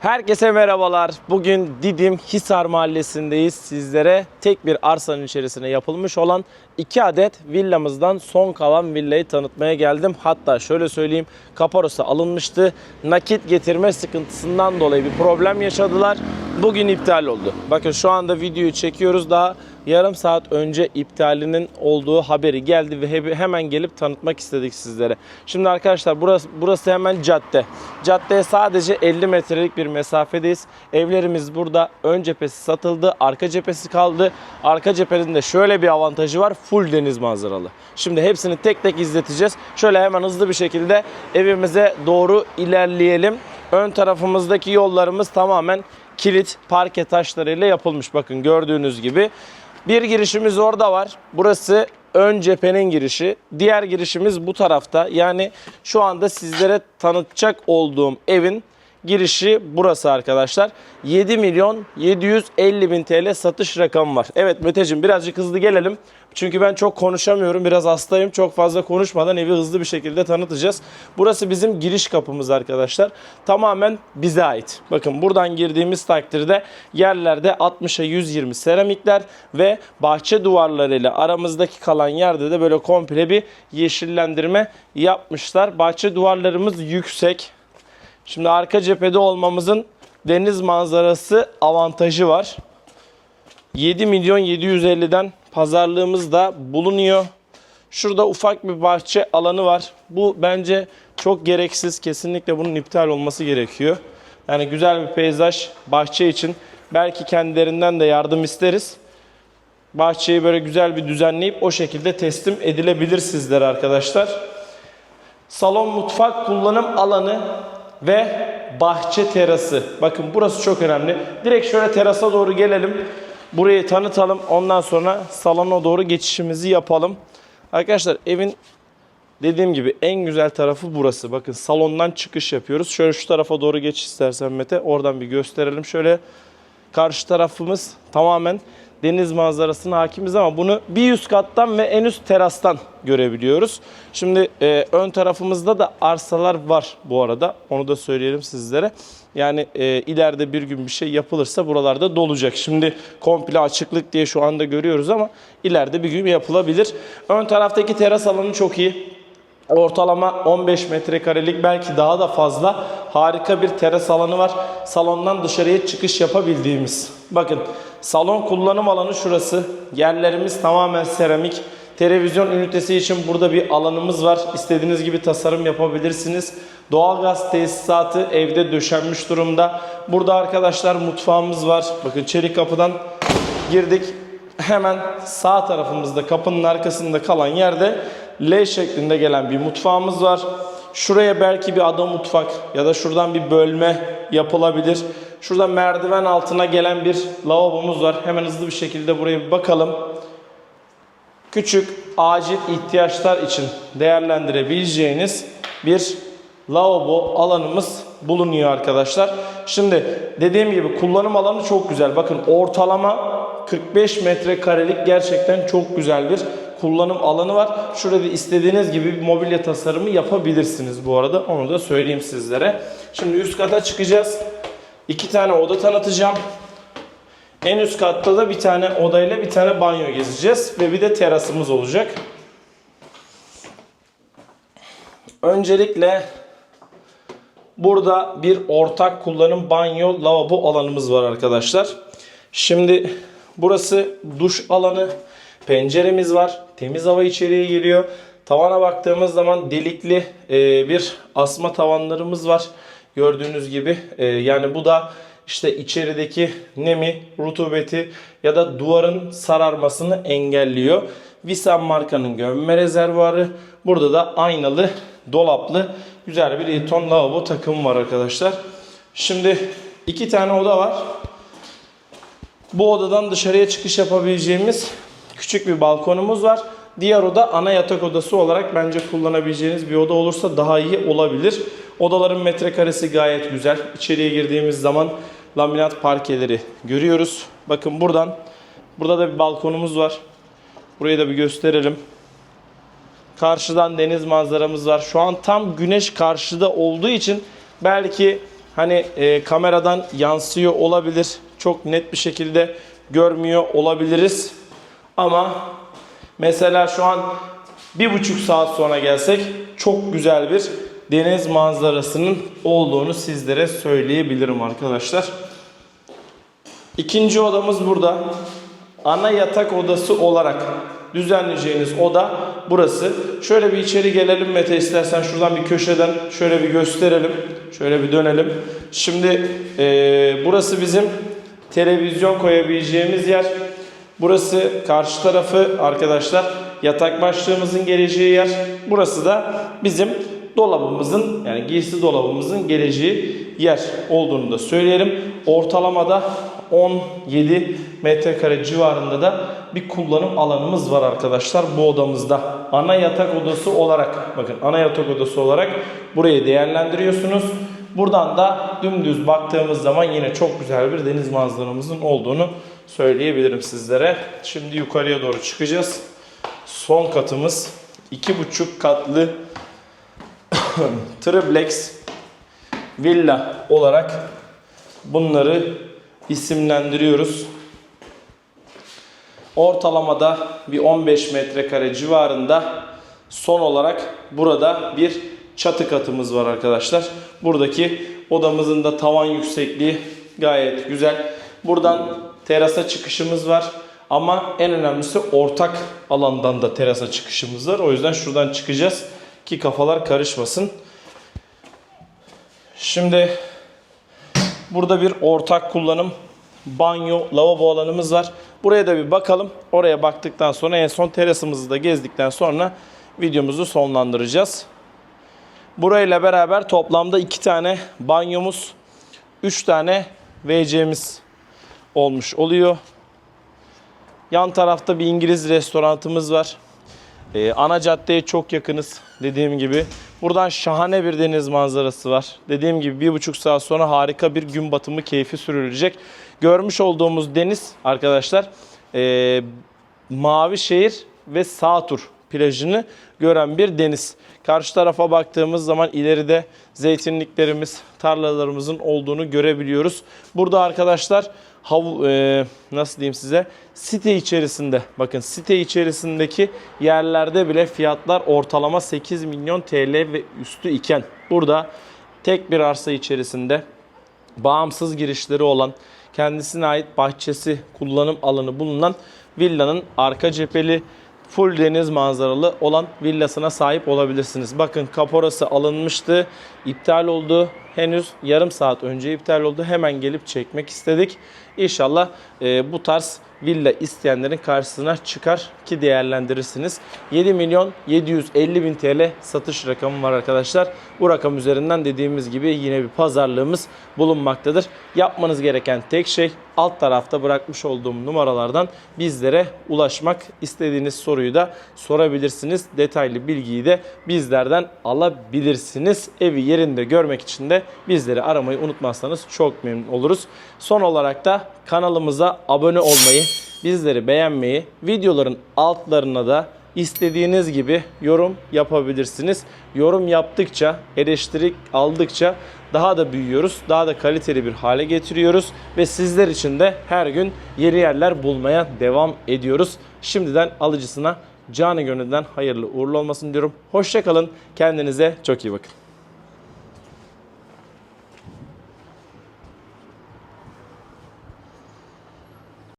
Herkese merhabalar. Bugün Didim Hisar Mahallesi'ndeyiz. Sizlere tek bir arsanın içerisine yapılmış olan iki adet villamızdan son kalan villayı tanıtmaya geldim. Hatta şöyle söyleyeyim kaparosu alınmıştı. Nakit getirme sıkıntısından dolayı bir problem yaşadılar. Bugün iptal oldu. Bakın şu anda videoyu çekiyoruz. Daha yarım saat önce iptalinin olduğu haberi geldi ve he- hemen gelip tanıtmak istedik sizlere. Şimdi arkadaşlar burası burası hemen cadde. Caddeye sadece 50 metrelik bir mesafedeyiz. Evlerimiz burada. Ön cephesi satıldı, arka cephesi kaldı. Arka cephenin de şöyle bir avantajı var. Full deniz manzaralı. Şimdi hepsini tek tek izleteceğiz. Şöyle hemen hızlı bir şekilde evimize doğru ilerleyelim. Ön tarafımızdaki yollarımız tamamen kilit parke taşlarıyla yapılmış. Bakın gördüğünüz gibi. Bir girişimiz orada var. Burası ön cephenin girişi. Diğer girişimiz bu tarafta. Yani şu anda sizlere tanıtacak olduğum evin girişi burası arkadaşlar. 7 milyon 750 bin TL satış rakamı var. Evet Meteciğim birazcık hızlı gelelim. Çünkü ben çok konuşamıyorum. Biraz hastayım. Çok fazla konuşmadan evi hızlı bir şekilde tanıtacağız. Burası bizim giriş kapımız arkadaşlar. Tamamen bize ait. Bakın buradan girdiğimiz takdirde yerlerde 60'a 120 seramikler ve bahçe duvarlarıyla aramızdaki kalan yerde de böyle komple bir yeşillendirme yapmışlar. Bahçe duvarlarımız yüksek. Şimdi arka cephede olmamızın deniz manzarası avantajı var. 7 milyon 750'den pazarlığımız da bulunuyor. Şurada ufak bir bahçe alanı var. Bu bence çok gereksiz. Kesinlikle bunun iptal olması gerekiyor. Yani güzel bir peyzaj bahçe için. Belki kendilerinden de yardım isteriz. Bahçeyi böyle güzel bir düzenleyip o şekilde teslim edilebilir sizlere arkadaşlar. Salon mutfak kullanım alanı ve bahçe terası. Bakın burası çok önemli. Direkt şöyle terasa doğru gelelim. Burayı tanıtalım. Ondan sonra salona doğru geçişimizi yapalım. Arkadaşlar evin dediğim gibi en güzel tarafı burası. Bakın salondan çıkış yapıyoruz. Şöyle şu tarafa doğru geç istersen Mete. Oradan bir gösterelim. Şöyle karşı tarafımız tamamen deniz manzarasına hakimiz ama bunu bir üst kattan ve en üst terastan görebiliyoruz. Şimdi e, ön tarafımızda da arsalar var bu arada. Onu da söyleyelim sizlere. Yani e, ileride bir gün bir şey yapılırsa buralarda dolacak. Şimdi komple açıklık diye şu anda görüyoruz ama ileride bir gün yapılabilir. Ön taraftaki teras alanı çok iyi. Ortalama 15 metrekarelik belki daha da fazla harika bir teras alanı var. Salondan dışarıya çıkış yapabildiğimiz. Bakın salon kullanım alanı şurası. Yerlerimiz tamamen seramik. Televizyon ünitesi için burada bir alanımız var. İstediğiniz gibi tasarım yapabilirsiniz. Doğalgaz tesisatı evde döşenmiş durumda. Burada arkadaşlar mutfağımız var. Bakın çelik kapıdan girdik. Hemen sağ tarafımızda kapının arkasında kalan yerde L şeklinde gelen bir mutfağımız var. Şuraya belki bir ada mutfak ya da şuradan bir bölme yapılabilir. Şurada merdiven altına gelen bir lavabomuz var. Hemen hızlı bir şekilde buraya bir bakalım. Küçük acil ihtiyaçlar için değerlendirebileceğiniz bir lavabo alanımız bulunuyor arkadaşlar. Şimdi dediğim gibi kullanım alanı çok güzel. Bakın ortalama 45 metrekarelik gerçekten çok güzel bir kullanım alanı var. Şurada istediğiniz gibi bir mobilya tasarımı yapabilirsiniz bu arada. Onu da söyleyeyim sizlere. Şimdi üst kata çıkacağız. İki tane oda tanıtacağım. En üst katta da bir tane odayla bir tane banyo gezeceğiz ve bir de terasımız olacak. Öncelikle burada bir ortak kullanım banyo lavabo alanımız var arkadaşlar. Şimdi burası duş alanı. Penceremiz var. Temiz hava içeriye geliyor. Tavana baktığımız zaman delikli e, bir asma tavanlarımız var. Gördüğünüz gibi e, yani bu da işte içerideki nemi, rutubeti ya da duvarın sararmasını engelliyor. Visan markanın gömme rezervuarı. Burada da aynalı, dolaplı güzel bir Eton lavabo takımı var arkadaşlar. Şimdi iki tane oda var. Bu odadan dışarıya çıkış yapabileceğimiz küçük bir balkonumuz var. Diğer oda ana yatak odası olarak bence kullanabileceğiniz bir oda olursa daha iyi olabilir. Odaların metrekaresi gayet güzel. İçeriye girdiğimiz zaman laminat parkeleri görüyoruz. Bakın buradan burada da bir balkonumuz var. Burayı da bir gösterelim. Karşıdan deniz manzaramız var. Şu an tam güneş karşıda olduğu için belki hani e, kameradan yansıyor olabilir. Çok net bir şekilde görmüyor olabiliriz. Ama mesela şu an bir buçuk saat sonra gelsek çok güzel bir deniz manzarasının olduğunu sizlere söyleyebilirim arkadaşlar. İkinci odamız burada. Ana yatak odası olarak düzenleyeceğiniz oda burası. Şöyle bir içeri gelelim Mete istersen şuradan bir köşeden şöyle bir gösterelim. Şöyle bir dönelim. Şimdi eee, burası bizim televizyon koyabileceğimiz yer. Burası karşı tarafı arkadaşlar yatak başlığımızın geleceği yer. Burası da bizim dolabımızın yani giysi dolabımızın geleceği yer olduğunu da söyleyelim. Ortalamada 17 metrekare civarında da bir kullanım alanımız var arkadaşlar bu odamızda. Ana yatak odası olarak bakın ana yatak odası olarak burayı değerlendiriyorsunuz. Buradan da dümdüz baktığımız zaman yine çok güzel bir deniz manzaramızın olduğunu söyleyebilirim sizlere. Şimdi yukarıya doğru çıkacağız. Son katımız iki buçuk katlı triplex villa olarak bunları isimlendiriyoruz. Ortalamada bir 15 metrekare civarında son olarak burada bir çatı katımız var arkadaşlar. Buradaki odamızın da tavan yüksekliği gayet güzel. Buradan terasa çıkışımız var. Ama en önemlisi ortak alandan da terasa çıkışımız var. O yüzden şuradan çıkacağız ki kafalar karışmasın. Şimdi burada bir ortak kullanım banyo, lavabo alanımız var. Buraya da bir bakalım. Oraya baktıktan sonra en son terasımızı da gezdikten sonra videomuzu sonlandıracağız. Burayla beraber toplamda iki tane banyomuz, üç tane WC'miz olmuş oluyor. Yan tarafta bir İngiliz restoranımız var. Ee, ana caddeye çok yakınız dediğim gibi. Buradan şahane bir deniz manzarası var. Dediğim gibi bir buçuk saat sonra harika bir gün batımı keyfi sürülecek. Görmüş olduğumuz deniz arkadaşlar ee, Mavişehir ve Sağtur plajını gören bir deniz. Karşı tarafa baktığımız zaman ileride zeytinliklerimiz, tarlalarımızın olduğunu görebiliyoruz. Burada arkadaşlar hav e, nasıl diyeyim size site içerisinde bakın site içerisindeki yerlerde bile fiyatlar ortalama 8 milyon TL ve üstü iken burada tek bir arsa içerisinde bağımsız girişleri olan kendisine ait bahçesi kullanım alanı bulunan villanın arka cepheli full deniz manzaralı olan villasına sahip olabilirsiniz. Bakın kaporası alınmıştı, iptal oldu. Henüz yarım saat önce iptal oldu. Hemen gelip çekmek istedik. İnşallah e, bu tarz villa isteyenlerin karşısına çıkar ki değerlendirirsiniz. 7 milyon 750 bin TL satış rakamı var arkadaşlar. Bu rakam üzerinden dediğimiz gibi yine bir pazarlığımız bulunmaktadır. Yapmanız gereken tek şey alt tarafta bırakmış olduğum numaralardan bizlere ulaşmak. istediğiniz soruyu da sorabilirsiniz. Detaylı bilgiyi de bizlerden alabilirsiniz. Evi yerinde görmek için de bizleri aramayı unutmazsanız çok memnun oluruz. Son olarak da kanalımıza abone olmayı, bizleri beğenmeyi, videoların altlarına da istediğiniz gibi yorum yapabilirsiniz. Yorum yaptıkça, eleştiri aldıkça daha da büyüyoruz. Daha da kaliteli bir hale getiriyoruz ve sizler için de her gün yeni yerler bulmaya devam ediyoruz. Şimdiden alıcısına canı gönülden hayırlı uğurlu olmasın diyorum. Hoşçakalın. Kendinize çok iyi bakın.